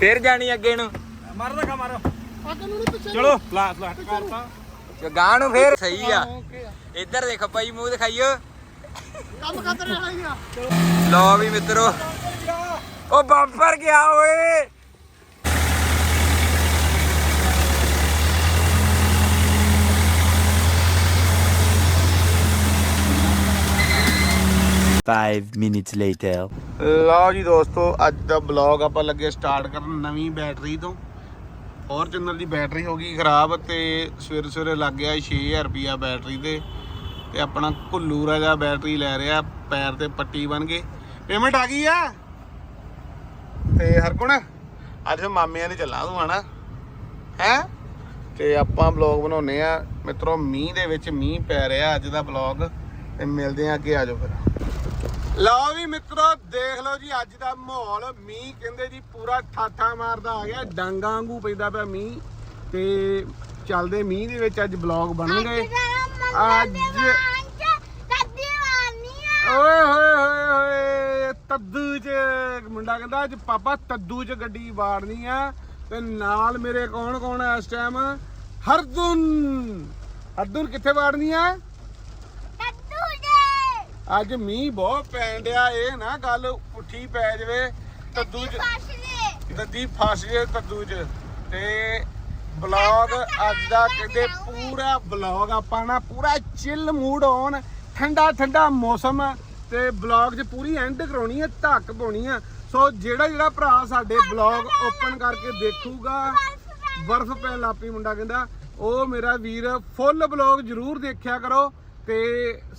ਫੇਰ ਜਾਣੀ ਅੱਗੇ ਨੂੰ। ਮਾਰ ਦਾ ਮਾਰ। ਚਲੋ ਲਾ ਲਾ ਕਰਤਾ। ਗਾਂ ਨੂੰ ਫੇਰ ਸਹੀ ਆ। ਇੱਧਰ ਦੇਖੋ ਭਾਈ ਮੂੰਹ ਦਿਖਾਈਓ। ਕੰਮ ਖਤਰ ਹੀ ਆ ਲਓ ਵੀ ਮਿੱਤਰੋ। ਉਹ ਬੰਪਰ ਗਿਆ ਓਏ। Five minutes later. ਲਓ ਜੀ ਦੋਸਤੋ, ਅੱਜ ਦਾ ਬਲੌਗ ਆਪਾਂ ਲੱਗੇ ਸਟਾਰਟ ਕਰਨ ਨਵੀਂ ਬੈਟਰੀ ਤੋਂ। ਫੋਰਚੂਨਰ ਦੀ ਬੈਟਰੀ ਹੋ ਗਈ ਖਰਾਬ ਤੇ ਸਵੇਰੇ ਸਵੇਰੇ ਲੱਗ ਗਿਆ 6000 ਰੁਪਿਆ ਬੈਟਰੀ ਤੇ ਤੇ ਆਪਣਾ ਘੁੱਲੂ ਰਾਜਾ ਬੈਟਰੀ ਲੈ ਰਿਹਾ, ਪੈਰ ਤੇ ਪੱਟੀ ਬਣ ਗਏ ਪੇਮੈਂਟ ਆ ਗਈ ਆ? ਤੇ ਹਰਗੁਣ, ਅੱਜ ਮਾਮਿਆਂ ਦੇ ਚੱਲਾਂ ਤੂੰ ਹਨਾ? ਹੈ? ਤੇ ਆਪਾਂ ਬਲੌਗ ਬਣਾਉਨੇ ਆ ਮਿੱਤਰੋ, ਮੀਂਹ ਦੇ ਵਿੱਚ ਮੀਂਹ ਪੈ ਰਿਹਾ ਅੱਜ ਦਾ ਬਲੌਗ ਤੇ ਮਿਲਦੇ ਆ ਅੱਗੇ ਆਜੋ ਫਿਰ। ਲਓ ਵੀ ਮਿੱਤਰੋ ਦੇਖ ਲਓ ਜੀ ਅੱਜ ਦਾ ਮਾਹੌਲ। ਮੀਂਹ ਕਹਿੰਦੇ ਜੀ ਪੂਰਾ ਠਾਠਾ ਮਾਰਦਾ ਆ ਗਿਆ। ਡਾਂਗਾ ਵਾਂਗੂ ਪੈਂਦਾ ਪਿਆ ਮੀਂਹ। ਤੇ ਚੱਲਦੇ ਮੀਂਹ ਦੇ ਵਿੱਚ ਅੱਜ ਬਲੌਗ ਬਣਨਗੇ ਅੱਜ ਓਏ ਹੋਏ ਹੋਏ ਹੋਏ ਤੱਦੂ ਚ। ਮੁੰਡਾ ਕਹਿੰਦਾ ਅੱਜ ਪਾਪਾ ਤੱਦੂ ਚ ਗੱਡੀ ਵਾੜਨੀ ਆ। ਤੇ ਨਾਲ ਮੇਰੇ ਕੌਣ ਕੌਣ ਆ ਇਸ ਟਾਈਮ ਹਰਦੁਨ। ਹਰਦੁਨ ਕਿੱਥੇ ਵਾੜਨੀ ਆ? ਅੱਜ ਮੀਂਹ ਬਹੁਤ ਪੈਣ ਡਿਆ ਇਹ ਨਾ ਗੱਲ ਉੱਠੀ ਪੈ ਜਵੇ ਤੱਦੂ ਚ ਦੱਦੀ ਫਸ ਜੇ। ਤੱਦੂ ਚ ਤੇ ਬਲੌਗ ਅੱਜ ਦਾ ਕਹਿੰਦੇ ਪੂਰਾ ਬਲੌਗ ਆਪਾਂ ਨਾ ਪੂਰਾ ਚਿਲ ਮੂਡ ਔਨ ਠੰਡਾ ਠੰਡਾ ਮੌਸਮ ਤੇ ਬਲੌਗ 'ਚ ਪੂਰੀ ਐਂਡ ਕਰਾਉਣੀ ਹੈ ਧੱਕ ਪਾਉਣੀ ਆ। ਸੋ ਜਿਹੜਾ ਜਿਹੜਾ ਭਰਾ ਸਾਡੇ ਬਲੌਗ ਓਪਨ ਕਰਕੇ ਦੇਖੂਗਾ ਬਰਫ਼ ਪੈਣ ਲਾਪੀ ਮੁੰਡਾ ਕਹਿੰਦਾ ਉਹ ਮੇਰਾ ਵੀਰ ਫੁੱਲ ਬਲੌਗ ਜਰੂਰ ਦੇਖਿਆ ਕਰੋ। ਤੇ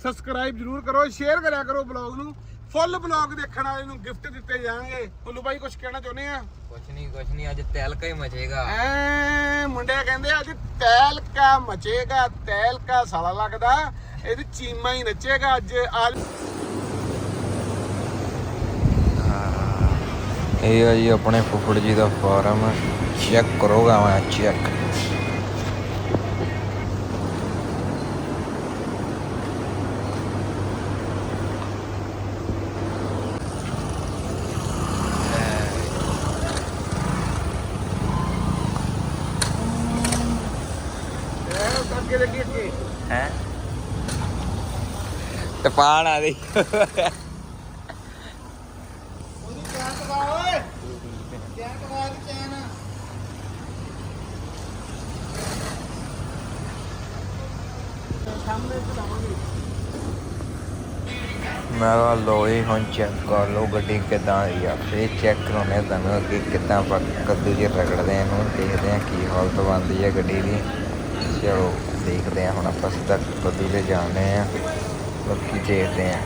ਸਬਸਕ੍ਰਾਈਬ ਜਰੂਰ ਕਰੋ ਸ਼ੇਅਰ ਕਰਿਆ ਕਰੋ ਬਲੌਗ ਨੂੰ। ਫੁੱਲ ਬਲੌਗ ਦੇਖਣ ਵਾਲੇ ਨੂੰ ਗਿਫਟ ਦਿੱਤੇ ਜਾਣਗੇ। ਕੁੱਲੂ ਬਾਈ ਕੁਝ ਕਹਿਣਾ ਚਾਹੁੰਦੇ ਆ? ਕੁਛ ਨਹੀਂ ਕੁਛ ਨਹੀਂ ਅੱਜ ਤੈਲ ਕਾ ਹੀ ਮਚੇਗਾ। ਐ ਮੁੰਡੇ ਕਹਿੰਦੇ ਅੱਜ ਤੈਲ ਕਾ ਮਚੇਗਾ ਤੈਲ ਕਾ ਸਾਲਾ ਲੱਗਦਾ। ਇਹਦੀ ਚੀਮਾ ਹੀ ਨੱਚੇਗਾ ਅੱਜ। ਆ ਇਹ ਆ ਜੀ ਆਪਣੇ ਫੁੱਫੜ ਜੀ ਦਾ ਫਾਰਮ। ਚੈੱਕ ਕਰੋਗਾ ਮੈਂ ਚੈੱਕ ਅੱਗੇ ਲੱਗੀ ਅੱਗੇ ਹੈ ਟਪਾਣ ਆ ਦੀ ਉਹਦੀ ਚੈਨ ਦਬਾ ਓਏ। ਚੈਨ ਦਬਾ ਦੀ ਚੈਨ। ਸਾਹਮਣੇ ਚਲਾਵਾਂਗੇ ਮੈਂ ਕਿਹਾ ਲੋ ਇਹ ਹੁਣ ਚੈੱਕ ਕਰ ਲਓ ਗੱਡੀ ਕਿਦਾਂ ਆਈ ਆ। ਫੇਰ ਚੈੱਕ ਕਰਾਉਣੇ ਤੁਹਾਨੂੰ ਅੱਗੇ ਕਿਦਾਂ ਕੱਦੂ ਜੇ ਰਗੜਦੇ ਆ ਇਹਨੂੰ ਦੇਖਦੇ ਆ ਕੀ ਹਾਲਤ ਬਣਦੀ ਹੈ ਗੱਡੀ ਦੀ। ਚਲੋ। ਦੇਖਦੇ ਆ ਹੁਣ ਆਪਾਂ ਸਿੱਧਾ ਕੱਦੂ ਤੇ ਜਾਂਦੇ ਆ ਬਾਕੀ ਦੇਖਦੇ ਆ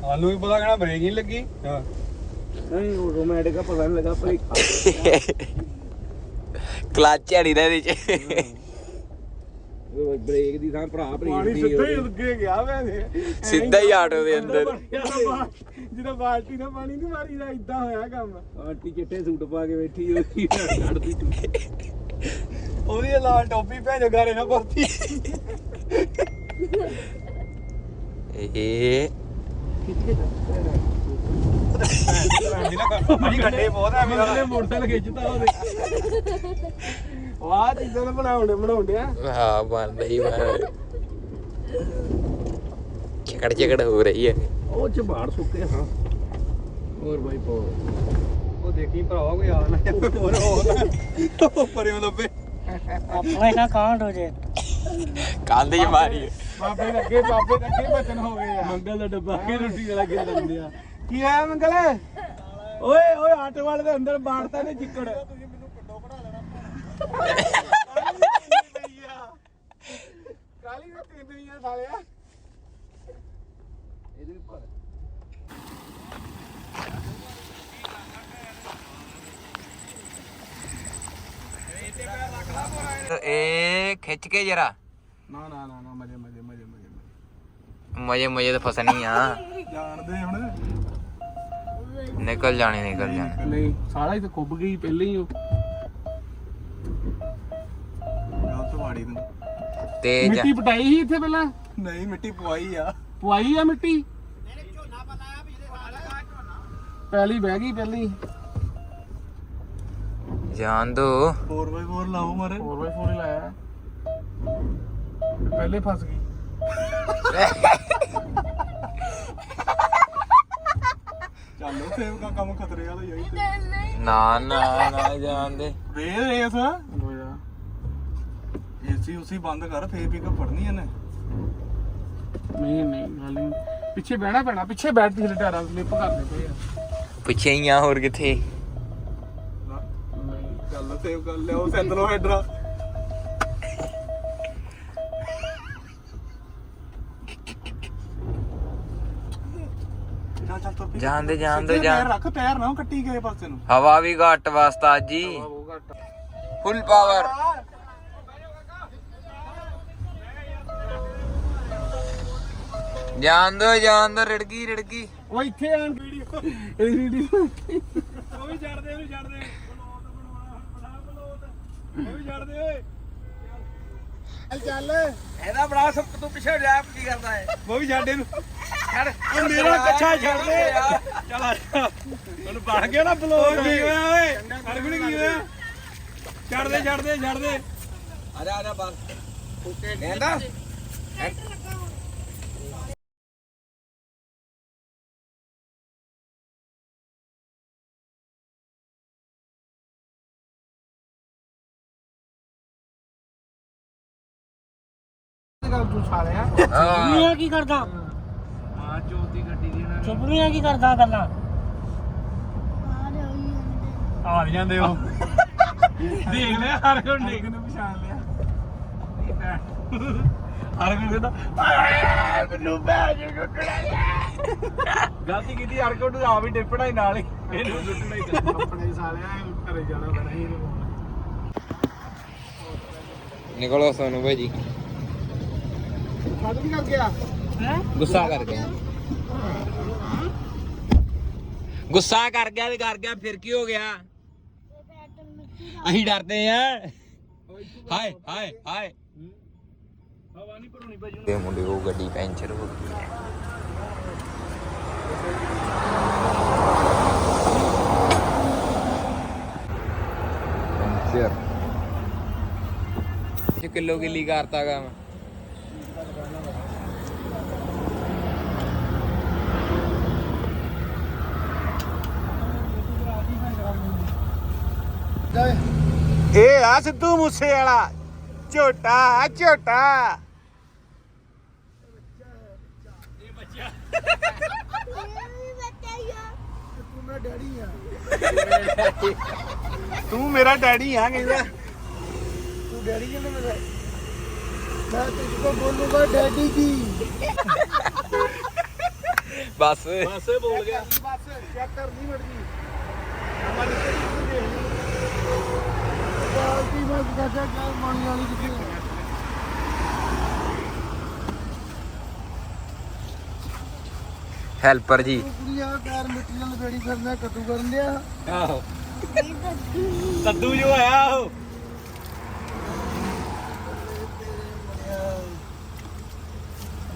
ਸਾਨੂੰ ਵੀ ਪਤਾ ਕਹਿਣਾ ਬ੍ਰੇਕ ਨਹੀਂ ਲੱਗੀ? ਹਾਂ। ਨਹੀਂ ਉਹ ਰੋਮੈਟਿਕ ਪਤਾ ਨਹੀਂ ਲੱਗਾ ਪਰ ਕਲਚ ਝੜੀ ਦਾ ਇਹਦੇ ਚ। ਬ੍ਰੇਕ ਦੀ ਥਾਂ ਭਰਾ ਬ੍ਰੇਕ ਪਾਣੀ ਸਿੱਧਾ ਹੀ ਉੱਗੇ ਗਿਆ ਵੈਸੇ ਸਿੱਧਾ ਹੀ ਆਟੋ ਦੇ ਅੰਦਰ। ਜਦੋਂ ਬਾਲਟੀ ਨਾਲ ਪਾਣੀ ਨਹੀਂ ਮਾਰੀਦਾ ਇਦਾਂ ਹੋਇਆ ਕੰਮ। ਆਂਟੀ ਚਿੱਟੇ ਸੂਟ ਪਾ ਕੇ ਬੈਠੀ ਉਹਦੀ। ਕੱਢਦੀ ਉਹਦੀ ਲਾਲ ਟੋਪੀ ਭੈਣ ਗਾਰੇ ਨਾਲ ਪਰਤੀ ਇਹ ਅਜੀ ਗੱਡੇ ਬਹੁਤ ਐ ਮੇਰਾ। ਮੋਟਰਸਾਈਕਲ ਖਿੱਚਦਾ ਉਹਦੇ। ਵਾਹ ਚੀਜ਼ਾਂ ਬਣਾਉਣ ਬਣਾਉਂਦੇ ਆ। ਹਾਂ ਬਣਦਾ ਹੀ ਬਣ ਚਕੜ ਚਕੜ ਹੋ ਰਹੀ ਹੈ। ਉਹ ਚਬਾੜ ਸੁੱਕੇ ਹਾਂ। ਹੋਰ ਬਾਈ ਪੋ ਉਹ ਦੇਖੀ ਭਰਾਵਾ ਕੋਈ ਆ ਨਾ। ਜਾਵੇ ਹੋਰ ਹੋ ਨਾ। ਪਰੇ ਲੱਭੇ ਆਪਣਾ ਨਾ ਕਾਂਡ ਹੋ ਜੇ। ਕੰਧ ਚ ਮਾਰੀ ਬਾਬੇ ਦੇ ਅੱਗੇ ਬਾਬੇ ਦੇ ਅੱਗੇ ਬਚਨ ਹੋ ਗਏ ਆ। ਮੰਗਲ ਦਾ ਡੱਬਾ। ਕੇ ਰੋਟੀ ਵਾਲਾ ਕੇ ਲੰਦੇ ਆ। ਕੀ ਹੋਇਆ ਮੰਗਲ? ਓਏ ਓਏ ਆਟੋ ਵਾਲੇ ਦੇ ਅੰਦਰ ਬਾੜਤਾ ਨੇ ਚਿੱਕੜ ਤੁਸੀਂ ਮੈਨੂੰ ਕੱਡੋ ਬਣਾ ਲੈਣਾ ਕਾਲੀ ਦੇ ਤਿੰਨ ਦੀਆਂ ਸਾਲਿਆ ਇਹਦੇ ਵੀ ਭਰ ਇਹ ਖਿੱਚ ਕੇ ਜਰਾ। ਨਾ ਨਾ ਨਾ ਨਾ ਮਜੇ ਮਜੇ ਮਜੇ ਮਜੇ ਮਜੇ। ਮਜੇ ਮਜੇ ਤਾਂ ਫਸਣੀ ਆ। ਜਾਣਦੇ ਹੁਣ। ਨਿਕਲ ਜਾਣੇ ਨਿਕਲ ਜਾਣੇ। ਨਹੀਂ ਸਾਲਾ ਹੀ ਤਾਂ ਖੁੱਬ ਗਈ ਪਹਿਲਾਂ ਹੀ ਉਹ। ਗਲਤ ਵਾੜੀ ਤੂੰ ਤੇਜ ਮਿੱਟੀ ਪਟਾਈ ਸੀ ਇੱਥੇ ਪਹਿਲਾਂ? ਨਹੀਂ ਮਿੱਟੀ ਪਵਾਈ ਆ। ਪਵਾਈ ਆ ਮਿੱਟੀ? ਪਹਿਲੀ ਬਹਿ ਗਈ ਪਹਿਲੀ। ਜਾਣ ਦੋ। 4x4 ਲਾਓ ਮਾਰੇ। 4x4 ਹੀ ਲਾਇਆ। ਪਹਿਲੇ ਫਸ ਗਈ। ਚੱਲੋ ਸੇਵ ਦਾ ਕੰਮ ਖਤਰੇ ਵਾਲਾ ਹੀ ਆ ਇੱਥੇ। ਨਾ ਨਾ ਨਾ ਜਾਣ ਦੇ। ਵੇ ਰੇਸ ਏਸੀ ਉਸੀ ਬੰਦ ਕਰ ਫੇਰ ਵੀ ਫੜਨੀ ਇਹਨੇ। ਨਹੀਂ ਨਹੀਂ ਗੱਲ ਨਹੀਂ। ਪਿੱਛੇ ਬਹਿਣਾ ਪੈਣਾ ਪਿੱਛੇ ਬੈਠ ਪਿਛਲੇ ਟਾਇਰਾਂ ਸਲਿੱਪ ਕਰਦੇ ਪਏ ਆ। ਪਿੱਛੇ ਹੀ ਆ ਹੋਰ ਕਿੱਥੇ? ਨਹੀਂ ਚੱਲ ਸੇਵ ਕਰ ਲਿਓ ਸੈਂਦ ਲੋ ਹੈਡਰਾ ਚੱਲ ਚੱਲ ਤੁਰ ਪਈ। ਜਾਣ ਦੇ ਜਾਣ ਦੇ ਰੱਖ ਪੈਰ ਨਾ ਕੱਟੀ ਗਏ ਪਾਸੇ ਨੂੰ। ਹਵਾ ਵੀ ਘੱਟ ਵਾਸਤਾ ਜੀ ਉਹ ਘੱਟ ਫੁੱਲ ਪਾਵਰ ਜਾਣ ਦੋ ਜਾਣ ਦੋ ਰੜਕੀ ਰੜਕੀ। ਉਹ ਇੱਥੇ ਆਣ ਵੀਡੀਓ। ਇਹ ਵੀਡੀਓ। ਉਹ ਵੀ ਛੱਡ ਦੇ ਉਹ ਵੀ ਛੱਡ ਦੇ। ਉਹ ਵੀ ਛੱਡ ਦੇ ਓਏ ਚੱਲ। ਇਹਦਾ ਬੜਾ ਸਭ ਤੂੰ ਪਿੱਛੇ ਜਾ ਕੀ ਕਰਦਾ ਹੈ ਉਹ ਵੀ ਛੱਡ ਇਹਨੂੰ। ਛੱਡ। ਉਹ ਮੇਰਾ ਕੱਛਾ ਛੱਡ ਦੇ। ਚੱਲ। ਆ ਜਾ। ਉਹਨੂੰ ਬਣ ਗਿਆ ਨਾ ਬਲੋਗ ਕੀ ਹੋਇਆ ਓਏ? ਅਰਗੁਣ ਕੀ ਹੋਇਆ? ਛੱਡ ਦੇ ਛੱਡ ਦੇ ਛੱਡ ਦੇ। ਆ ਜਾ ਆ ਜਾ ਬਸ ਕਹਿੰਦਾ? ਤੂੰ ਸਾਲਿਆ ਚੁੱਪਣੀਆਂ ਕੀ ਕਰਦਾ? ਮਾਂ ਚੋਤੀ ਗੱਡੀ ਦੀ ਇਹਨਾਂ ਚੁੱਪਣੀਆਂ ਕੀ ਕਰਦਾ ਗੱਲਾਂ? ਆ ਜਾਂਦੇ ਹੋ ਦੇਖ ਲਿਆ ਹਰ ਕੋਈ ਦੇਖ ਨੂੰ ਪਛਾਣ ਲਿਆ। ਹਰ ਕੋਈ ਕਹਿੰਦਾ "ਆਏ, ਮੈਨੂੰ ਬੈਜ ਟੁੱਟਣਾ ਗਲਤੀ ਕੀਤੀ ਹਰ ਕੋਈ ਨੂੰ ਆ ਵੀ ਡਿੱਪਣਾ ਹੀ ਨਾਲ ਹੀ। ਇਹਨੂੰ ਟੁੱਟਣਾ ਹੀ ਆਪਣੇ ਸਾਲਿਆ ਘਰੇ ਜਾਣਾ ਪੈਣਾ ਸੀ ਇਹਨੂੰ ਨਿਕਲੋ ਸੋਨੂ ਭਾਜੀ ਖਤਮ ਕਰ ਗਿਆ ਗੁੱਸਾ ਕਰ ਗਿਆ। ਗੁੱਸਾ ਕਰ ਗਿਆ ਤੇ ਕਰ ਗਿਆ ਫਿਰ ਕੀ ਹੋ ਗਿਆ? ਅਸੀਂ ਡਰਦੇ ਆ। ਹਾਏ ਹਾਏ ਹਾਏ। ਹਵਾ ਨਹੀਂ ਭਰੂਣੀ ਭਾਜੀ ਤੇ ਮੁੰਡੇ ਉਹ ਗੱਡੀ ਪੈਂਚਰ ਹੋ ਗਈ ਹੈ। ਪੈਂਚਰ। ਕਿਲੋ ਕਿਲੀ ਕਰਤਾ ਗਾ ਮੈਂ। ਇਹ ਆ ਸਿੱਧੂ ਮੂਸੇ ਵਾਲਾ ਝੋਟਾ ਝੋਟਾ। ਤੂੰ ਮੇਰਾ ਡੈਡੀ ਆ ਕਹਿੰਦਾ। ਤੂੰ ਡੈਡੀ ਕਹਿੰਦਾ ਮੇਰਾ? ਮੈਂ ਤੁਝਕੋ ਬੋਲੂਗਾ ਡੈਡੀ ਜੀ। ਬਸ। ਪਾਸੇ ਬੋਲ ਗਿਆ। ਬਸ ਚੈੱਕ ਮਰਜ਼ੀ ਅਮਰ ਕਿੱਥੇ ਬਾਲਟੀ ਮੈਂ ਕਹਤਾ ਕਿ ਮਾਣੀ ਵਾਲੀ ਕਿੱਥੇ ਹੈਲਪਰ ਜੀ। ਕੁੜੀਆਂ ਕਾਰ ਮਿੱਟੀ ਨਾਲ ਬੇੜੀ ਕਰਨਾ ਕੱਦੂ ਕਰਨ ਲਿਆ ਆਹੋ। ਕੱਦੂ ਜੋ ਆਇਆ ਉਹ।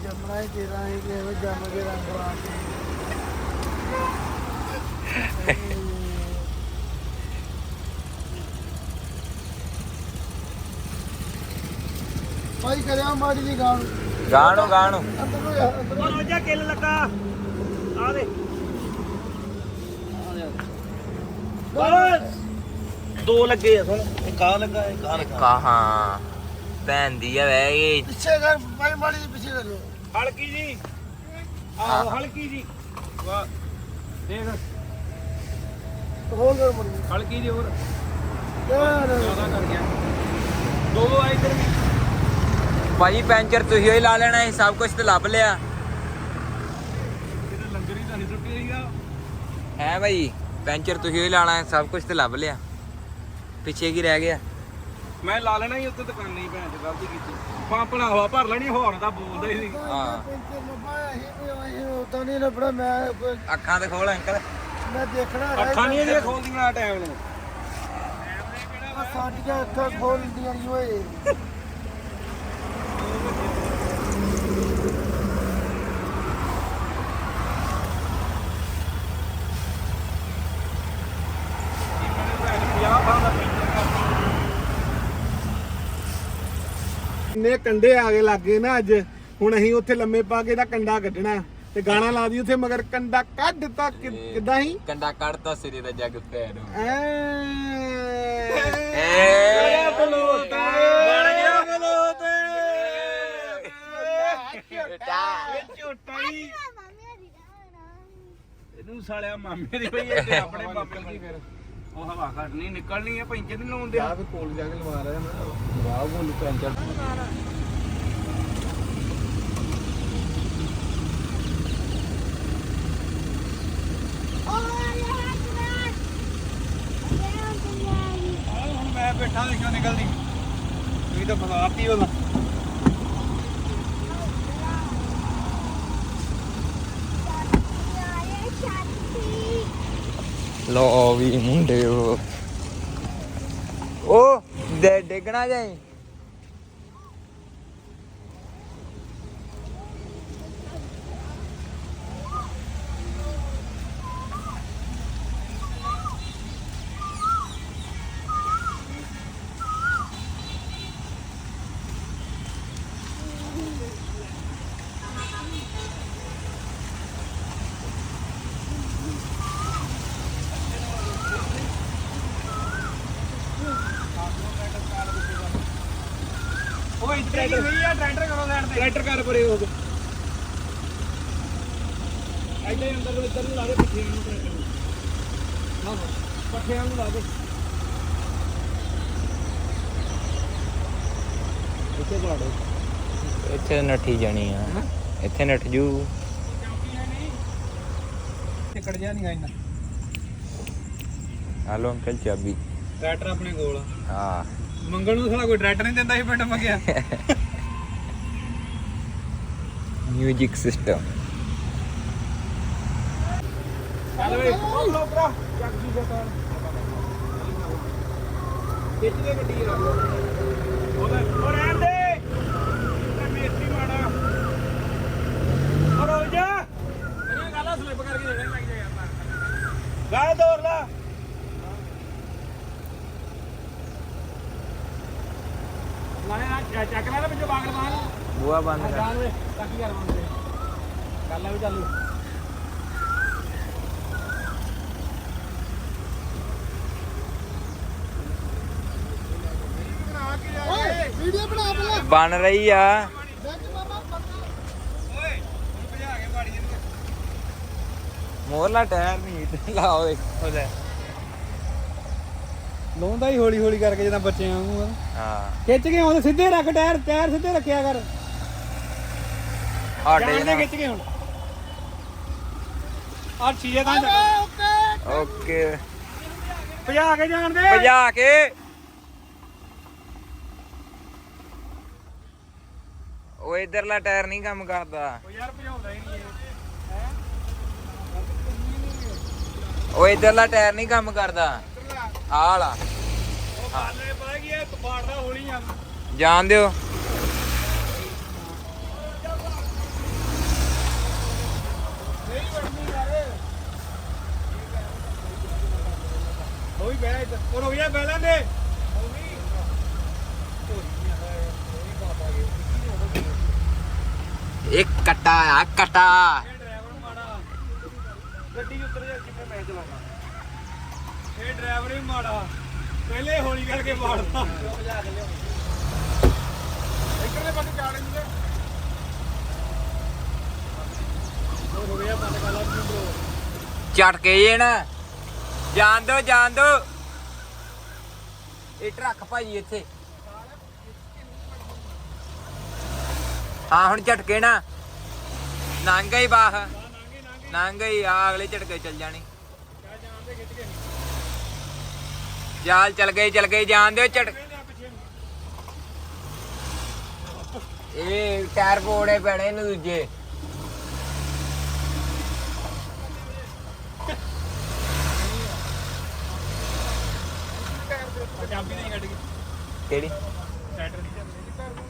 ਜੰਮਣਾ ਹੀ ਤੇਰਾ ਹੀ ਕਿ ਐਵੇਂ ਜੰਮ ਕੇ ਰੰਗ ਲਾ ਭਾਈ ਕਰਿਆ ਮਾੜੀ ਜੀ ਗਾਣ ਗਾਣੋ ਗਾਣੋ ਅੰਦਰ ਨੂੰ ਜਾ, ਅੰਦਰ ਨੂੰ। ਰੋਜਾ ਕਿੱਲ ਲੱਗਾ। ਆ ਦੇ। ਦੋ ਲੱਗੇ ਆ ਸੁਣ ਇੱਕ ਆ ਲੱਗਾ ਇੱਕ ਆ ਲੱਗਾ। ਕਹਾਂ ਭੈਣ ਦੀ ਆ ਵੈ ਇਹ। ਪਿੱਛੇ ਕਰ ਭਾਈ ਮਾੜੀ ਜੀ ਪਿੱਛੇ ਕਰ ਲੋ ਹਲਕੀ ਜੀ। ਆਹੋ ਹਲਕੀ ਜੀ। ਵਾਹ। ਦੇਖ। ਹੋਰ ਕਰ ਮਾੜੀ। ਹਲਕੀ ਜੀ ਹੋਰ। ਯਾਰ। ਜ਼ਿਆਦਾ ਕਰ ਗਿਆ। ਦੋ ਦੋ ਆ ਇੱਧਰ ਵੀ। ਭਾਜੀ ਪੈਂਚਰ ਤੁਸੀਂ ਹੀ ਲਾ ਲੈਣਾ ਸੀ ਸਭ ਕੁਝ ਤੇ ਲੱਭ ਲਿਆ। ਇਹਦਾ ਲੰਗਰ ਹੀ ਤਾਂ ਨਹੀਂ ਹੀਗਾ ਹੈ ਭਾਈ ਪੈਂਚਰ ਤੁਸੀਂ ਹੀ ਲਾਣਾ ਹੈ ਸਭ ਕੁਝ ਤੇ ਲੱਭ ਲਿਆ। ਪਿੱਛੇ ਕੀ ਰਹਿ ਗਿਆ? ਮੈਂ ਲਾ ਲੈਣਾ ਹੀ ਉੱਤੇ ਦੁਕਾਨ ਨਹੀਂ ਭੈਣ ਚ ਗਲਤੀ ਕੀਤੀ। ਪੰਪ ਨਾਲ ਹਵਾ ਭਰ ਲੈਣੀ ਹੌਰਨ ਦਾ ਬੋਲਦਾ ਹੀ ਸੀ ਹਾਂ। ਉਦਾਂ ਨਹੀਂ ਲੱਭਣਾ ਮੈਂ ਅੱਖਾਂ ਤੇ ਖੋਲ ਅੰਕਲ। ਮੈਂ ਦੇਖਣਾ ਰਹਿ ਅੱਖਾਂ ਨਹੀਂ ਇਹਦੀਆਂ ਖੋਲਦੀਆਂ ਟਾਈਮ ਨੂੰ। ਸਾਡੀਆਂ ਅੱਖਾਂ ਖੋਲਦੀਆਂ ਨਹੀਂ ਓਏ। ਨੇ ਕੰਡੇ ਆ ਗਏ ਲੱਗੇ ਨਾ ਅੱਜ। ਹੁਣ ਅਸੀਂ ਉੱਥੇ ਲੰਮੇ ਪਾ ਕੇ ਇਹਦਾ ਕੰਡਾ ਕੱਢਣਾ ਤੇ ਗਾਣਾ ਲਾ ਦੀ ਉੱਥੇ ਮਗਰ ਕੰਡਾ ਕੱਢ ਤਾ ਕਿ- ਕਿੱਦਾਂ ਹੀ ਕੰਡਾ ਕੱਢਤਾ ਸਿਰੇ ਦਾ ਜੱਗ ਪੈਰ ਐ। ਏ ਬਲੋਤ ਬਣ ਗਿਆ। ਬਲੋਤ ਝੋਟਾ। ਹੀ ਇਹਨੂੰ ਸਾਲਿਆ ਮਾਮੇ ਦੀ ਪਈ ਤੇ ਆਪਣੇ ਮਾਮੇ ਦੀ ਫਿਰ ਉਹ ਹਵਾ ਨਿਕਲਣੀ ਹੈ ਪੈਂਚਰ ਨਹੀਂ ਲਾਉਂਦੇ ਆ ਵੀ ਕੋਲ ਜਾ ਕੇ ਲਵਾ ਰਿਹਾ ਮੈਂ ਵਾਹ ਬੋਲ ਪੈਂਚਰ ਹੁਣ ਮੈਂ ਬੈਠਾ ਦੇਖਿਓ ਨਿਕਲਦੀ? ਇਹ ਤਾਂ ਫਸਾਤੀ ਉਹਦਾ ਲੋ ਵੀ ਮੁੰਡੇ ਉਹ। ਉਹ ਦੇ ਡਿੱਗਣਾ ਜਾਈ। ਹੀ ਆ ਟਰੈਕਟਰ ਕਰੋ ਲੈਣ ਤੇ। ਟਰੈਕਟਰ ਕਰ ਪਰੇ ਉਹ ਐਡੇ ਅੰਦਰ ਨੂੰ ਇੱਧਰ ਨੂੰ ਲਾ ਦੇ ਪੱਠਿਆਂ ਨੂੰ ਟਰੈਕਟਰ ਨੂੰ। ਹਾਂ ਪੱਠਿਆਂ ਨੂੰ ਲਾ ਦੇ ਇੱਥੇ ਬਾੜੋ ਇੱਥੇ ਨੱਠੀ ਜਾਣੀ ਆ। ਇੱਥੇ ਨੱਠ ਜੂ। ਟਿਕੜ ਜਾ ਨਹੀਂ। ਆਇੰਦਾ ਹਲੋ ਅੰਕਲ ਚਾਬੀ। ਟਰੈਕਟਰ ਆਪਣੇ ਕੋਲ ਆ। ਹਾਂ। ਮੰਗਣ ਨੂੰ ਸਾਲਾ ਕੋਈ ਟਰੈਕਟਰ ਨਹੀਂ ਦਿੰਦਾ ਸੀ ਪਿੰਡ ਮੰਗਿਆ। ਮਿਊਜ਼ਿਕ ਸਿਸਟਮ ਚੱਲ ਵੇ ਲੋ ਭਰਾ ਚੱਕ ਜੀ ਬਤਾ ਖਿੱਚ ਦੇ ਗੱਡੀ ਆ ਉਹਦਾ ਉਹ ਰਹਿਣ ਦੇ ਤੇ ਮੇਸਤਰੀ ਮਾੜਾ। ਉਹ ਰੁਕ ਜਾ। ਇਹ ਗਾਲਾ ਸਲਿੱਪ ਕਰਕੇ ਦੇਣੇ ਲੱਗ ਜਾ ਯਾਰ ਗਾਲ ਦੌੜ ਲਾ ਨਾਲੇ ਨਾ ਚੱਕ ਲੈ ਵਿੱਚੋਂ ਬੂਆ ਬੰਦ ਕਰ। ਜਾਨ ਵੇ ਤਾਕੀ ਕਰ ਬੰਦੇ ਕਰ। ਲੈ ਵੀ ਚਾਲੂ। ਵੀਡੀਓ ਬਣਾ ਪਹਿਲਾਂ ਬਣ ਰਹੀ ਆ। ਓਏ ਹੁਣ ਭਜਾ ਕੇ ਮਾੜੀ ਜਿਹੀ। ਮੋਰਲਾ ਟਾਇਰ ਨਹੀਂ ਲਾਓ ਦੇਖੋ ਤੇ ਲਾਉਂਦਾ ਹੀ ਹੌਲੀ ਹੌਲੀ ਕਰਕੇ ਜਿੱਦਾਂ ਬੱਚਿਆਂ ਵਾਂਗੂ ਆ। ਹਾਂ। ਖਿੱਚ ਕੇ ਆਉਂਦੇ ਸਿੱਧੇ ਰੱਖ ਟਾਇਰ ਟਾਇਰ ਸਿੱਧੇ ਰੱਖਿਆ ਕਰ। ਜਾਣ ਦੇ ਖਿੱਚ ਕੇ ਹੁਣ। ਆ ਚੀਜ਼ੇ ਤਾਂ ਓਕੇ ਭਜਾ ਕੇ ਜਾਣ ਦੇ। ਭਜਾ ਕੇ। ਉਹ ਇਧਰਲਾ ਟਾਇਰ ਨਹੀਂ ਕੰਮ ਕਰਦਾ। ਉਹ ਯਾਰ ਭਜਾਉਂਦਾ ਹੀ ਨਹੀਂ ਇਹ। ਉਹ ਇਧਰਲਾ ਟਾਇਰ ਨਹੀਂ ਕੰਮ ਕਰਦਾ। ਆਹ ਵਾਲਾ ਉਹ ਬਾਲੇ ਪਤਾ ਕੀ ਹੈ ਪਾੜਦਾ ਹੌਲੀ ਆ ਜਾਣ ਦਿਓ। ਉਹ ਵੀ ਉਹ ਰੁਕ ਜਾ ਬਹਿ ਲੈਂਦੇ ਇੱਕ ਕਟਾ ਆ, ਕਟਾ ਇਹ ਡਰਾਈਵਰ ਨੂੰ ਮਾੜਾ ਗੱਡੀ 'ਚ ਉਤਰ ਜਾ ਜਿੱਥੇ ਮੈਂ ਚਲਾਉਣਾ ਇਹ ਡਰਾਈਵਰ ਹੀ ਮਾੜਾ। ਪਹਿਲੇ ਹੌਲੀ ਕਰਕੇ ਮਾਰਦਾ ਇੱਧਰਲੇ ਪਾਸੇ ਚਾੜੇ ਬੰਦ ਕਰ ਲਾ ਬ్రో ਝਟਕੇ ਜੇ ਨਾ। ਜਾਣ ਦੋ ਜਾਣ ਦੋ ਇੱਟ ਰੱਖ ਭਾਜੀ ਇੱਥੇ। ਹਾਂ ਹੁਣ ਝਟਕੇ ਨਾ। ਨੰਗ ਗਈ ਬਾਹ। ਨੰਗ ਗਈ ਆ ਅਗਲੇ ਝਟਕੇ ਚੱਲ ਜਾਣੀ। ਜਾਲ ਚਲ ਗਏ ਚਲ ਗਏ, ਜਾਣ ਦਿਓ ਝਟ। ਇਹ ਟਾਇਰ ਪੋੜੇ ਪੈਣੇ ਇਹਨੂੰ ਦੂਜੇ। ਕਿਹੜੀ ਟਰੈਕਟਰ ਦੀ ਚਾਬੀ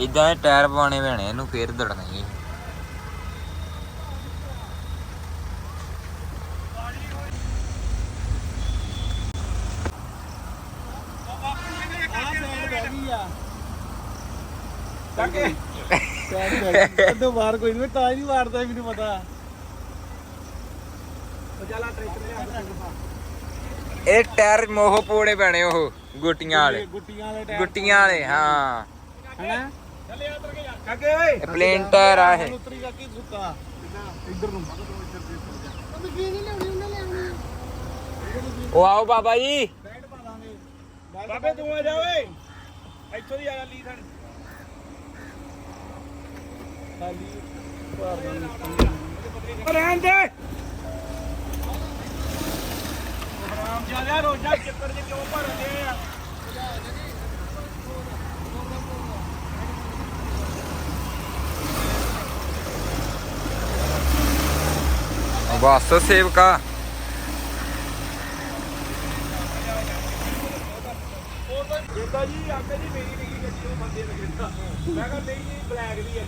ਇਦਾਂ ਦੇ ਟਾਇਰ ਪਾਉਣੇ ਪੈਣੇ ਇਹਨੂੰ ਫੇਰ ਦੜਨਗੇ ਕਾਕੇ। ਕਦੋਂ ਬਾਹਰ ਕੋਈ ਨਹੀਂ ਤਾਂ ਹੀ ਨਹੀਂ ਮਾਰਦਾ ਮੈਨੂੰ ਪਤਾ। ਚੱਲ ਟਰੈਕਟਰ ਲਿਆ ਇਹ ਟਾਇਰ ਮੋਹ ਪੋੜੇ ਪੈਣੇ ਉਹ ਗੁੱਟੀਆਂ ਵਾਲੇ। ਗੁੱਟੀਆਂ ਵਾਲੇ ਟਾਇਰ ਗੁੱਟੀਆਂ ਵਾਲੇ ਹਾਂ। ਹੈਨਾ? ਇਹ ਪਲੇਨ ਟਾਇਰ ਆ ਇਹ। ਉਤਰੀ ਜਾ ਕੇ ਸੁੱਕਾ। ਇੱਧਰ ਨੂੰ। ਉਹ ਆਓ ਬਾਬਾ ਜੀ। ਬੈਠ ਪਾ ਦਾਂਗੇ ਬਾਬੇ ਤੂੰ ਆ ਜਾ ਓਏ। ਇੱਥੋਂ ਦੀ ਆ ਜਾ ਲੀ ਥਾਣੀ ਖਾਲੀ ਭਾਰ ਦਾ ਰਹਿਣ ਦੇ। ਆਰਾਮ ਜ਼ਿਆਦਾ ਰੋਜ਼ਾ ਚੱਕਰ ਚ ਕਿਉਂ ਭਰਦੇ ਆ? ਬਸ, ਸੇਵਕਾ। ਜਿੰਦਾ ਜੀ ਆਕੇ ਜੀ ਮੇਰੀ ਨਹੀਂ ਗੱਡੀ ਉਹ ਬੰਦੇ ਨੇ ਮੈਂ ਕਿਹਾ ਨਹੀਂ ਜੀ ਬਲੈਕ ਦੀ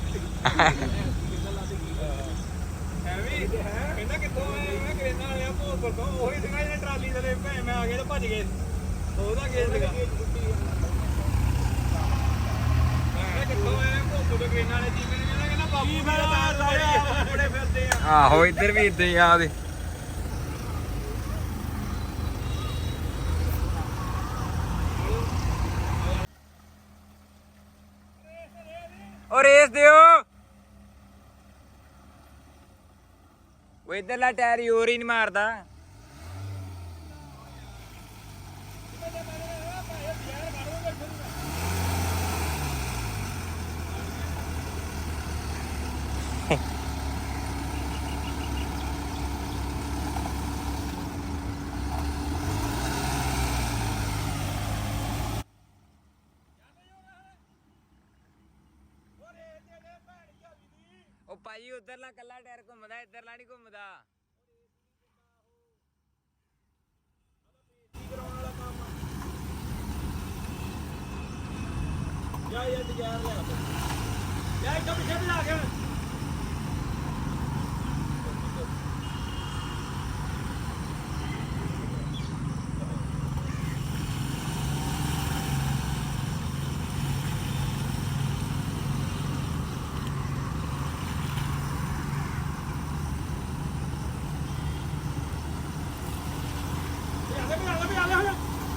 ਐਵੇਂ ਕਹਿੰਦਾ ਕਿੱਥੋਂ ਆਇਆ? ਮੈਂ ਕਰੇਨਾ ਆਇਆ ਭੋਰਪੁਰ ਤੋਂ ਉਹੀ ਸੀਗਾ ਜਿਹੜਾ ਟਰਾਲੀ ਦੇ ਭੈ ਮੈਂ ਆ ਗਿਆ ਤੇ ਭੱਜ ਗਏ ਉਹਦਾ ਗੇਜ ਸੀਗਾ ਮੈਂ ਕਿੱਥੋਂ ਆਇਆ ਭੋਰਪੁਰ ਤੋਂ ਕਰੇਨਾ ਵਾਲੇ ਜੀ ਮੈਨੂੰ ਕਹਿੰਦਾ ਕਹਿੰਦਾ ਬਾਪੂ ਜੀ ਦਾ ਤਾਰ ਬੜੇ ਫਿਰਦੇ ਆ ਆਹੋ, ਇੱਧਰ ਵੀ ਇਦਾਂ ਹੀ ਆ ਦੇ ਉਹ ਰੇਸ ਦਿਓ। ਉਹ ਇਧਰਲਾ ਟਾਇਰ ਹੀ ਹੋਰ ਹੀ ਨਹੀਂ ਮਾਰਦਾ ਉਹ ਭਾਈ ਉਧਰਲਾ ਕੱਲਾ ਟਾਇਰ ਘੁੰਮਦਾ, ਇਧਰਲਾ ਨਹੀਂ ਘੁੰਮਦਾ। ਜਾ ਯਾਰ ਤੇ ਲਿਆ ਜਾ ਇੱਥੋਂ ਪਿੱਛੇ ਲਾ ਕੇ।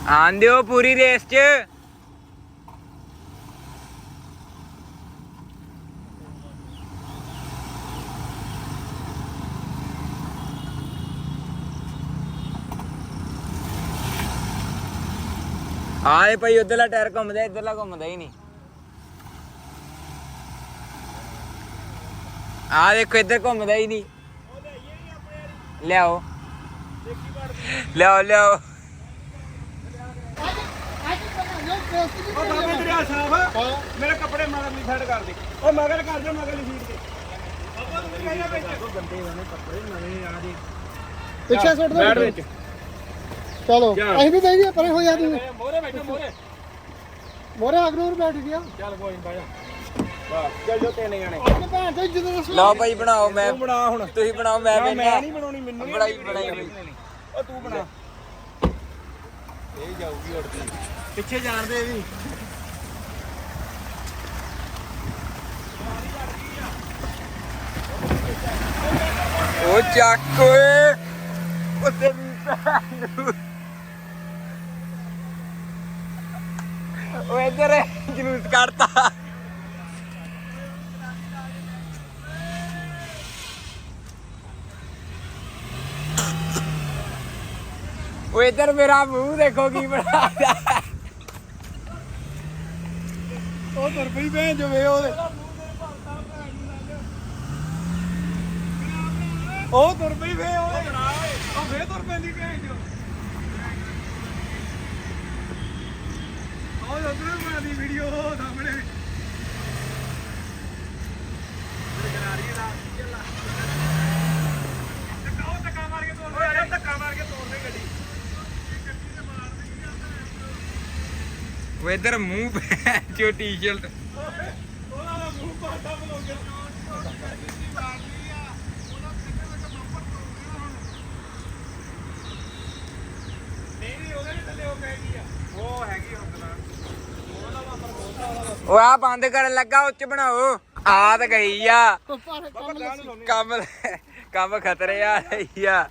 ਆਣ ਦਿਓ ਪੂਰੀ ਰੇਸ 'ਚ। ਆਏ ਭਾਈ, ਉਧਰਲਾ ਟਾਇਰ ਘੁੰਮਦਾ, ਇਧਰਲਾ ਘੁੰਮਦਾ ਹੀ ਨਹੀਂ। ਆ ਦੇਖੋ, ਇੱਧਰ ਘੁੰਮਦਾ ਹੀ ਨਹੀਂ। ਲਿਆਓ। ਲਿਆਓ ਲਿਆਓ। ਉਹ ਬਾਬੇ ਦਰਿਆ ਸਾਫ਼। ਮੇਰੇ ਕੱਪੜੇ ਮਗਰ ਨਹੀਂ ਫੈਡ ਕਰ ਦੇ ਉਹ ਮਗਰ ਕਰ ਦੇ ਮਗਰ ਨਹੀਂ ਫੀਡ ਦੇ ਬਾਬਾ ਤੂੰ ਮੇਰੀ ਆਇਆ ਵਿੱਚ। ਗੰਦੇ ਵਾਲੇ ਕੱਪੜੇ ਨਵੇਂ ਆ ਦੇ ਪਿੱਛੇ ਸੁੱਟ ਬੈਠ ਦੋ ਵਿੱਚ। ਚਲੋ ਜਾ। ਅਸੀਂ ਵੀ ਚਾਹੀਦੀ ਪਰੇ ਹੋ ਜਾ ਤੂੰ ਮੋਰੇ ਬੈਠੋ ਮੋਰੇ ਮੋਰੇ ਅਗਨੂਰ ਬੈਠ ਗਿਆ। ਚੱਲ ਕੋਈ ਨਹੀਂ ਜੋ। ਰਸੂ ਲਓ ਭਾਈ ਬਣਾਓ ਮੈਂ। ਤੂੰ ਬਣਾ ਹੁਣ। ਤੁਸੀਂ ਬਣਾਓ ਮੈਂ। ਮੈਂ ਨਹੀਂ ਬਣਾਉਣੀ ਮੈਨੂੰ ਵੀਡੀਓ ਬਣਾਉਣੀ। ਉਹ ਤੂੰ ਬਣਾ। ਇਹ ਜਾਊਗੀ ਉੜਦੀ। ਪਿੱਛੇ ਜਾਣ ਦੇ ਵੀ। ਉਹ ਚੱਕ ਓਏ। ਉਹ ਤੇਰੀ ਭੈਣ ਨੂੰ। ਉਹ ਇੱਧਰ ਜਲੂਸ ਕੱਢਤਾ। ਉਹ ਇੱਧਰ ਮੇਰਾ ਮੂੰਹ ਦੇਖੋ ਕੀ ਬਣਾਦਾ ਉਹ ਤੁਰ ਪਈ ਭੈਣ ਜੋ ਉਹਦੇ। ਉਹ ਤੁਰ ਪਈ ਵੇ ਉਹਦੇ। ਉਹ ਵੇ ਤੁਰ ਪੈਂਦੀ ਭੈਣ ਜੋ। ਉਹ ਉਧਰ ਬਣਾਦੀ ਵੀਡੀਓ ਸਾਹਮਣੇ ਗਰਾਰੀ ਦਾ ਚੱਲਾ ਧੱਕਾ ਉਹ ਧੱਕਾ ਮਾਰ ਕੇ ਤੋੜ ਦੇ ਯਾਰ ਧੱਕਾ ਮਾਰ ਕੇ ਤੋੜ ਦੇ ਗੱਡੀ ਉਹ ਇੱਧਰ ਮੂੰਹ ਚੋ ਟੀ-ਸ਼ਰਟ ਉਹ ਆ ਬੰਦ ਕਰਨ ਲੱਗਾ, ਉੱਚ ਬਣਾਓ। ਆ ਤਾਂ ਗਈ ਆ। ਕੰਮ ਕੰਮ ਖਤਰੇ ਆ ਰਹੀ ਆ।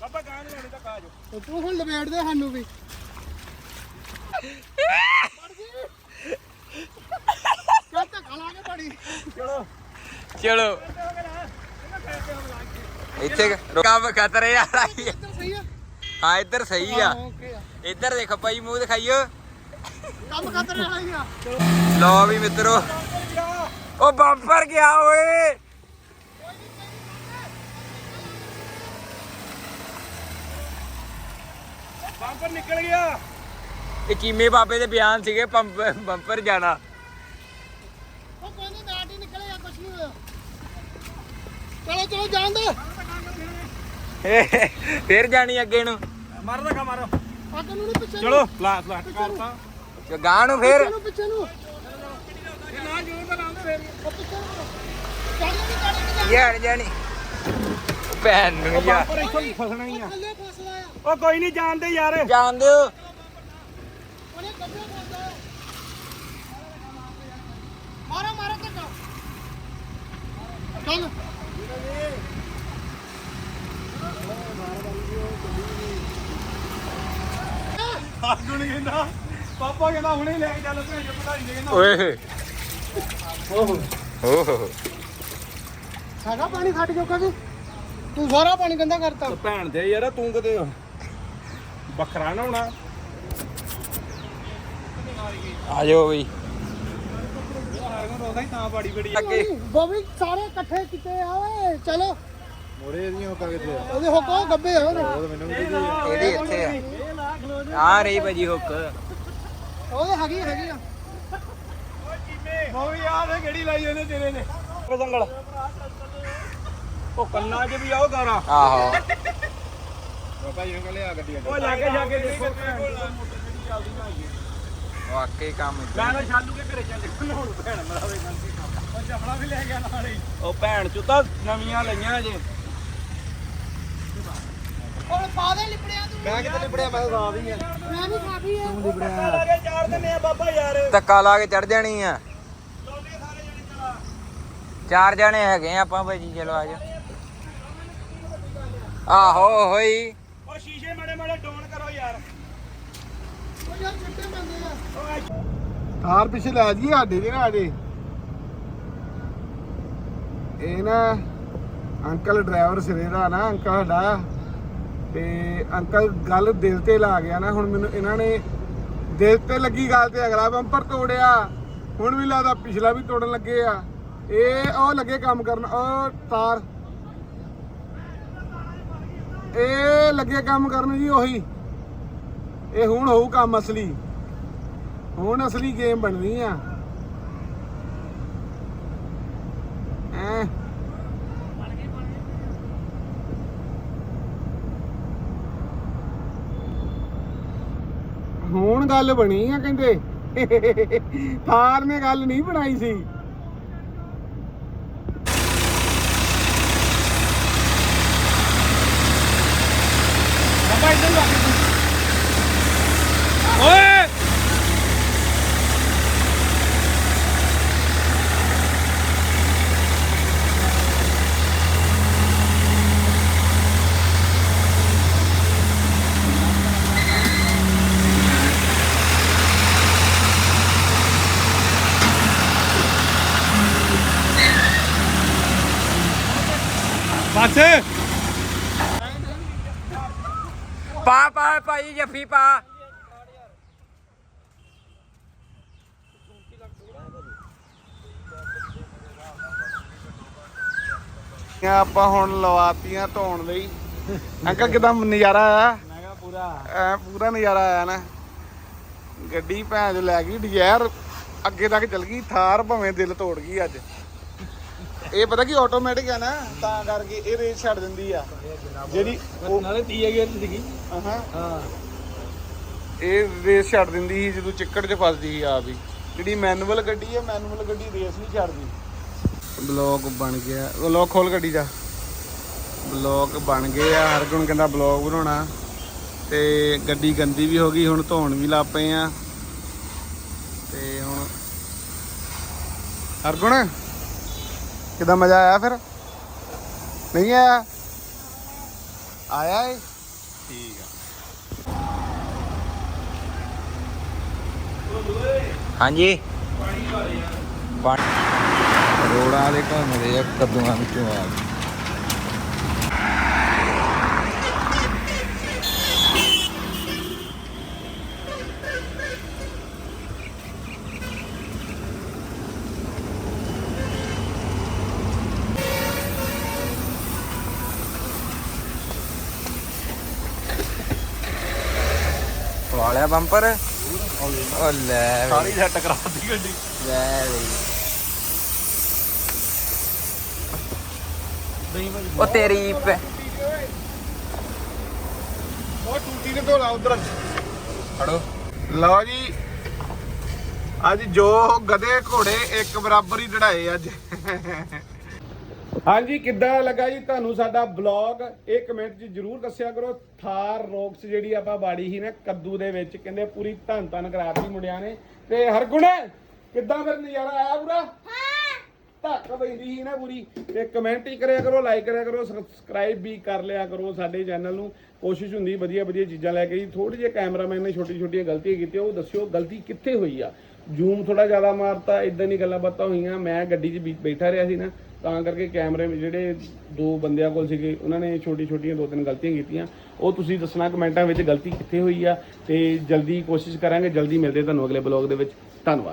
ਬਾਬਾ ਗਾਂ ਲਾਉਣੀ ਤਾਂ ਕਾਜ ਤੂੰ ਹੁਣ ਲਵੇੜ ਦੇ ਸਾਨੂੰ ਵੀ। ਕਿਆ ਧੱਕਾ ਲਾ ਕੇ ਬੜੀ ਚਲੋ। ਚਲੋ ਇੱਥੇ ਕ- ਖਤਰੇ ਆ ਰਹੀ ਆ। ਇੱਧਰ ਸਹੀ ਆ ਹਾਂ, ਇੱਧਰ ਸਹੀ ਆ। ਓਕੇ ਆ ਇੱਧਰ ਦੇਖੋ ਭਾਈ, ਮੂੰਹ ਦਿਖਾਈਓ। ਕੰਮ ਖਤਰ ਰਿਹਾ ਹੀ ਆ ਲਓ ਵੀ ਮਿੱਤਰੋ। ਉਹ ਬੰਪਰ ਗਿਆ ਓਏ। ਬੰਪਰ ਨਿਕਲ ਗਿਆ। ਇਹ ਚੀਮੇ ਬਾਬੇ ਦੇ ਬਿਆਨ ਸੀਗੇ ਪੰਪ ਬੰਪਰ ਜਾਣਾ। ਉਹ ਕਹਿੰਦੇ ਨਾਟ ਹੀ ਨਿਕਲਿਆ ਕੁਛ ਨਹੀਂ ਹੋਇਆ ਚਲੋ ਚਲੋ ਜਾਣ ਦੇ। ਫੇਰ ਜਾਣੀ ਅੱਗੇ ਨੂੰ। ਮਾਰੋ ਤਾਂ ਮਾਰੋ। ਅੱਗ ਨੂੰ ਪਿੱਛੇ ਨੂੰ। ਚਲੋ ਲਾਟ ਲਾਟ ਕਰਤਾ। ਤੇ ਗਾਂ ਨੂੰ ਫੇਰ? ਪਿੱਛੇ ਨੂੰ ਪਿੱਛੇ ਨੂੰ। ਇਹ ਨਾ ਜੋਰ ਤਾਂ ਲਾਉਂਦੇ ਫੇਰ। ਉਹ ਪਿੱਛੇ ਨੂੰ ਚੱਲ ਨਹੀਂ ਚੱਲ ਯਾਰ ਜਾਣੀ। ਭੈਣ ਨੂੰ ਯਾਰ। ਉਹ ਕੋਈ ਨਹੀਂ ਜਾਣਦੇ ਯਾਰ। ਜਾਣ ਦਿਓ। ਮਾਰੋ ਮਾਰੋ ਧੱਕਾ ਚੱਲ ਆਗੂ ਕਹਿੰਦਾ ਪਾਪਾ ਕਹਿੰਦਾ ਹੁਣੇ ਲੈ ਕੇ ਚੱਲ। ਭੈਣ ਚੋ ਪਤਾ ਨਹੀਂ ਕਹਿੰਦਾ ਓਏ। ਓਹ। ਹੈਗਾ ਪਾਣੀ ਖੱਟ ਜੋਗਾ ਵੀ ਤੂੰ ਸਾਰਾ ਪਾਣੀ ਗੰਦਾ ਕਰਤਾ। ਭੈਣ ਦੇ ਯਾਰ ਤੂੰ ਕਿਤੇ ਵੱਖਰਾ ਨਾ ਹੋਣਾ। ਆ ਜਾਓ ਬਈ। ਤਾਂ ਅੱਗੇ। ਬੋਵੀ ਸਾਰੇ ਇਕੱਠੇ ਕੀਤੇ ਆ ਓਏ ਚਲੋ। ਮੋਰੇ ਦੀਆਂ ਹੁਕਾ ਕਿੱਥੇ ਆ? ਉਹਦੇ ਹੁਕੋ ਗੱਬੇ ਆ ਉਹਦੇ ਮੈਨੂੰ ਇਹਦੀ ਇੱਥੇ ਆ। ਆ ਰਹੀ ਭਾਜੀ ਹੁੱਕ। ਉਹਦੇ ਹੈਗੀ ਆ, ਹੈਗੀ ਆ। ਉਹ ਵੀ ਯਾਦ ਹੈ ਕਿਹੜੀ ਲਾਈ ਉਹਨੇ ਤੇਰੇ ਨੇ। ਪਸੰਗਲ ਉਹ ਕੰਨਾਂ 'ਚ ਵੀ ਆਓ ਗਾਰਾ। ਆਹੋ। ਬਾਬਾ ਜੀ ਨੂੰ ਲਿਆ ਗੱਡੀ ਉਹ ਜਾ ਕੇ ਜਾ ਕੇ ਦੇਖੋ। ਵਾਕਈ ਕੰਮ ਮੈਂ ਨਾ ਸ਼ਾਲੂ ਕੇ ਘਰੇ ਚੱਲ ਜਾ ਹੁਣ ਭੈਣ ਮਰਾਵੇ ਗੰਦੀ ਕੰਮ ਉਹ ਚਪਲਾ ਵੀ ਲੈ ਗਿਆ ਨਾਲ ਹੀ। ਉਹ ਭੈਣ ਚੋਂ ਤਾਂ ਨਵੀਆਂ ਲਈਆਂ ਜੇ ਹੁਣ ਪਾ ਦੇ ਲਿਪੜਿਆ ਤੂੰ ਮੈਂ ਕਿਤੇ ਲਿਬੜਿਆ? ਮੈਂ ਤਾਂ ਹੀ ਆ। ਮੈਂ ਵੀ ਖਾਦੀ ਆ। ਲਿਬੜਿਆ। ਲਾ ਕੇ ਚਾਰ ਦਿੰਨੇ ਆ ਬਾਬਾ ਯਾਰ। ਧੱਕਾ ਲਾ ਕੇ ਚੜ ਜਾਣੀ ਆ। ਚਾਰ ਜਣੇ ਹੈਗੇ ਆ ਆਪਾਂ ਭਾਜੀ ਚਲੋ ਆ ਜਾ ਆਹੋ ਹੋਈ। ਉਹ ਸ਼ੀਸ਼ੇ ਮਾੜੇ ਮਾੜੇ ਡਾਊਨ ਕਰੋ ਯਾਰ। ਉਹ ਯਾਰ ਛੱਟੇ ਬੰਦੇ ਤਾਰ ਪਿੱਛੇ ਲੈ ਜੀ ਸਾਡੇ ਦੇ ਨਾ ਸਾਡੇ ਇਹ ਨਾ ਅੰਕਲ ਡਰਾਈਵਰ ਸਿਰੇ ਦਾ ਨਾ, ਅੰਕਲ ਸਾਡਾ। ਤੇ ਅੰਕਲ ਗੱਲ ਦਿਲ ਤੇ ਲਾ ਗਿਆ ਨਾ, ਹੁਣ ਮੈਨੂੰ ਇਹਨਾਂ ਨੇ ਦਿਲ ਤੇ ਲੱਗੀ ਗੱਲ ਤੇ ਅਗਲਾ ਬੰਪਰ ਤੋੜਿਆ। ਹੁਣ ਵੀ ਲੱਗਦਾ ਪਿਛਲਾ ਵੀ ਤੋੜਨ ਲੱਗੇ ਆ। ਇਹ ਉਹ ਲੱਗੇ ਕੰਮ ਕਰਨ, ਉਹ ਤਾਰ। ਇਹ ਲੱਗੇ ਕੰਮ ਕਰਨ ਜੀ ਉਹੀ। ਇਹ ਹੁਣ ਹੋਊ ਕੰਮ ਅਸਲੀ। ਹੁਣ ਅਸਲੀ ਗੇਮ ਬਣਨੀ ਆ। ਐ। ਹੁਣ ਗੱਲ ਬਣੀ ਆ ਕਹਿੰਦੇ। ਥਾਰ ਨੇ ਗੱਲ ਨਹੀਂ ਬਣਾਈ ਸੀ। ਬਾਬਾ ਇੱਧਰ ਲਾ ਕੇ ਓਏ ਬਸ ਪਾ ਪਾ ਭਾਈ ਜੱਫੀ ਪਾ। ਆਪਾਂ ਹੁਣ ਲਵਾਤੀਆਂ ਧੋਣ ਲਈ। ਅੰਕਲ ਕਿਦਾਂ ਨਜ਼ਾਰਾ ਆਇਆ? ਮੈਂ ਕਿਹਾ ਪੂਰਾ। ਐ ਪੂਰਾ ਨਜ਼ਾਰਾ ਆਇਆ ਨਾ। ਗੱਡੀ ਭੈਣ ਜੋ ਲੈ ਗਈ ਡਿਜ਼ਾਇਰ ਅੱਗੇ ਤੱਕ ਚਲ ਗਈ ਥਾਰ ਭਾਵੇਂ ਦਿਲ ਤੋੜ ਗਈ ਅੱਜ। ਇਹ ਪਤਾ ਕੀ ਆਟੋਮੈਟਿਕ ਆ ਨਾ ਤਾਂ ਕਰਕੇ ਇਹ ਰੇਸ ਛੱਡ ਦਿੰਦੀ ਆ। ਜਿਹੜੀ ਉਹ ਨਾਲੇ 30 ਗੇਅਰ ਸੀਗੀ ਹਾਂ ਹਾਂ। ਇਹ ਰੇਸ ਛੱਡ ਦਿੰਦੀ ਸੀ ਜਦੋਂ ਚਿੱਕੜ 'ਚ ਫਸਦੀ ਸੀ ਆਪ ਹੀ। ਜਿਹੜੀ ਮੈਨੂਅਲ ਗੱਡੀ ਹੈ ਮੈਨੂਅਲ ਗੱਡੀ ਰੇਸ ਨਹੀਂ ਛੱਡਦੀ। ਬਲੌਗ ਬਣ ਗਿਆ। ਲੋਕ ਖੋਲ ਗੱਡੀ ਦਾ। ਬਲੌਗ ਬਣ ਗਏ ਆ। ਹਰ ਗੁਣ ਕਹਿੰਦਾ ਬਲੌਗ ਬਣਾਉਣਾ। ਤੇ ਗੱਡੀ ਗੰਦੀ ਵੀ ਹੋ ਗਈ ਹੁਣ ਧੋਣ ਵੀ ਲੱਗ ਪਏ ਆ। ਤੇ ਹੁਣ ਹਰ ਗੁਣ ਕਿਦਾਂ ਮਜ਼ਾ ਆਇਆ ਫਿਰ? ਨਹੀਂ ਆਇਆ? ਆਇਆ ਏ? ਠੀਕ ਆ। ਹਾਂਜੀ। ਪਾਣੀ ਰੋੜਾ ਦੇ ਘੁੰਮਦੇ ਆ ਕਦੂਆਂ ਵਿੱਚੋਂ ਆ ਕੇ। ਵਾਲਿਆ ਬੰਪਰ। ਉਹ ਲੈ ਸਾਰੀ ਸੈੱਟ ਕਰਾਤੀ ਗੱਡੀ। ਲੈ ਬਈ ਉਹ ਤੇਰੀ ਪੈ ਉਹ ਟੂਟੀ ਤੇ ਧੋਲਾ ਉਧਰ। ਫੜੋ ਲਓ ਜੀ। ਅੱਜ ਜੋ ਗਧੇ ਘੋੜੇ ਇੱਕ ਬਰਾਬਰ ਹੀ ਚੜਾਏ ਅੱਜ। ਹਾਂਜੀ ਕਿੱਦਾਂ ਲੱਗਾ ਜੀ ਤੁਹਾਨੂੰ ਸਾਡਾ ਬਲੌਗ ਇੱਕ ਮਿੰਟ 'ਚ ਜਰੂਰ ਦੱਸਿਆ ਕਰੋ। ਥਾਰ ਰੋਕਸ ਜਿਹੜੀ ਆਪਾਂ ਬਾੜੀ ਸੀ ਨਾ ਕੱਦੂ ਦੇ ਵਿੱਚ ਕਹਿੰਦੇ ਪੂਰੀ ਧੰਨ ਧੰਨ ਕਰਾਤੀ ਮੁੰਡਿਆਂ ਨੇ। ਤੇ ਹਰਗੁਣ ਕਿੱਦਾਂ ਫਿਰ ਨਜ਼ਾਰਾ ਆਇਆ ਪੂਰਾ? ਧੱਕ ਪੈਂਦੀ ਸੀ ਨਾ ਪੂਰੀ। ਤੇ ਕਮੈਂਟ ਹੀ ਕਰਿਆ ਕਰੋ ਲਾਈਕ ਕਰਿਆ ਕਰੋ ਸਬਸਕ੍ਰਾਈਬ ਵੀ ਕਰ ਲਿਆ ਕਰੋ ਸਾਡੇ ਚੈਨਲ ਨੂੰ। ਕੋਸ਼ਿਸ਼ ਹੁੰਦੀ ਵਧੀਆ ਵਧੀਆ ਚੀਜ਼ਾਂ ਲੈ ਕੇ ਜੀ। ਥੋੜੀ ਜਿਹੀ ਕੈਮਰਾਮੈਨ ਨੇ ਛੋਟੀ ਛੋਟੀਆਂ ਗਲਤੀਆਂ ਕੀਤੀਆਂ ਉਹ ਦੱਸਿਓ ਗਲਤੀ ਕਿੱਥੇ ਹੋਈ ਆ? ਜ਼ੂਮ ਥੋੜਾ ਜ਼ਿਆਦਾ ਮਾਰਤਾ ਇਦਾਂ ਦੀ ਗੱਲਾਂ ਬਾਤਾਂ ਹੋਈਆਂ। ਮੈਂ ਗੱਡੀ 'ਚ ਬੀ- ਬੈਠਾ ਰਿਹਾ ਸੀ ਨਾ। ਤਾਂ ਕਰਕੇ ਕੈਮਰੇ ਜਿਹੜੇ ਦੋ ਬੰਦਿਆਂ ਕੋਲ ਸੀਗੇ, ਉਹਨਾਂ ਨੇ ਛੋਟੀ ਛੋਟੀਆਂ ਦੋ ਤਿੰਨ ਗਲਤੀਆਂ ਕੀਤੀਆਂ। ਉਹ ਤੁਸੀਂ ਦੱਸਣਾ ਕਮੈਂਟਾਂ ਵਿੱਚ ਗਲਤੀ ਕਿੱਥੇ ਹੋਈ ਆ ਤੇ ਜਲਦੀ ਕੋਸ਼ਿਸ਼ ਕਰਾਂਗੇ, ਜਲਦੀ ਮਿਲਦੇ ਤੁਹਾਨੂੰ ਅਗਲੇ ਬਲੌਗ ਦੇ ਵਿੱਚ। ਧੰਨਵਾਦ।